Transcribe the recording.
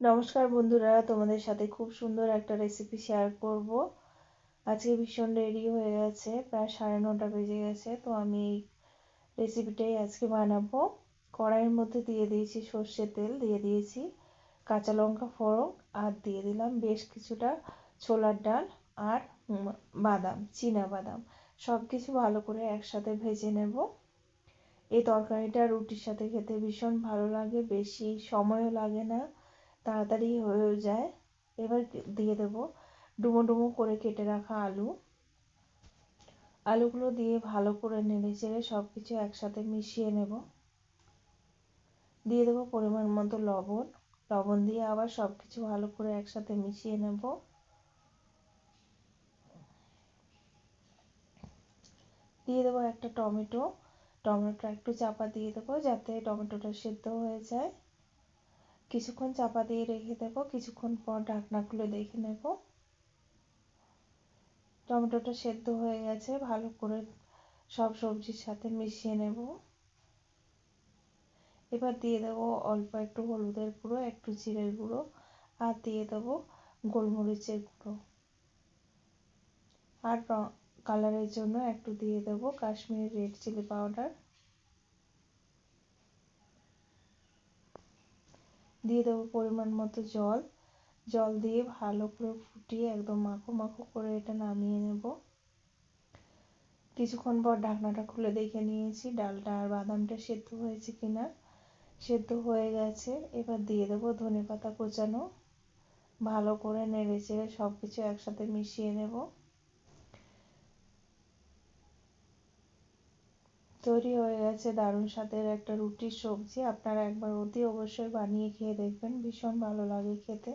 নমস্কার বন্ধুরা, তোমাদের সাথে খুব সুন্দর একটা রেসিপি শেয়ার করব। আজকে ভীষণ রেডি হয়ে গেছে, প্রায় সাড়ে নটা বেজে গেছে, তো আমি এই রেসিপিটাই আজকে বানাবো। কড়াইয়ের মধ্যে দিয়ে দিয়েছি সর্ষের তেল, দিয়ে দিয়েছি কাঁচা লঙ্কা ফোড়ন, আর দিয়ে দিলাম বেশ কিছুটা ছোলার ডাল আর বাদাম, চীনা বাদাম। সব কিছু ভালো করে একসাথে ভেজে নেব। এই তরকারিটা রুটির সাথে খেতে ভীষণ ভালো লাগে, বেশি সময়ও লাগে না। তাড়াতাড়ি হয়ে যায়। এবার দিয়ে দেবো ডুমো ডুমো করে কেটে রাখা আলু। আলুগুলো দিয়ে ভালো করে নেড়ে চেড়ে সব কিছু একসাথে মিশিয়ে নেব। দিয়ে দেবো পরিমাণ মতো লবণ। লবণ দিয়ে আবার সব কিছু ভালো করে একসাথে মিশিয়ে নেব। দিয়ে দেবো একটা টমেটো। টমেটোটা একটু চাপা দিয়ে দেবো যাতে টমেটোটা সেদ্ধ হয়ে যায়। কিছুক্ষণ চাপা দিয়ে রেখে দেবো, কিছুক্ষণ পর ঢাকনা খুলে দেখে নেব। টমেটোটা সেদ্ধ হয়ে গেছে, ভালো করে সব সবজির সাথে মিশিয়ে নেব। এবার দিয়ে দেবো অল্প একটু হলুদের গুঁড়ো, একটু জিরের গুঁড়ো, আর দিয়ে দেবো গোলমরিচের গুঁড়ো। আর কালারের জন্য একটু দিয়ে দেবো কাশ্মীরি রেড চিলি পাউডার দিয়ে দেবো পরিমাণ মতো জল। জল দিয়ে ভালো করে ফুটিয়ে একদম মাখো মাখো করে এটা নামিয়ে নেব। কিছুক্ষণ পর ঢাকনাটা খুলে দেখে নিয়েছি ডালটা আর বাদামটা সেদ্ধ হয়েছে কিনা। সেদ্ধ হয়ে গেছে। এবার দিয়ে দেবো ধনে পাতা কোচানো। ভালো করে নেড়ে চেড়ে সব কিছু একসাথে মিশিয়ে নেব। তৈরি হয়ে গেছে দারুণ স্বাদের একটা রুটির সবজি। আপনারা একবার অতি অবশ্যই বানিয়ে খেয়ে দেখবেন। ভীষণ ভালো লাগে খেতে।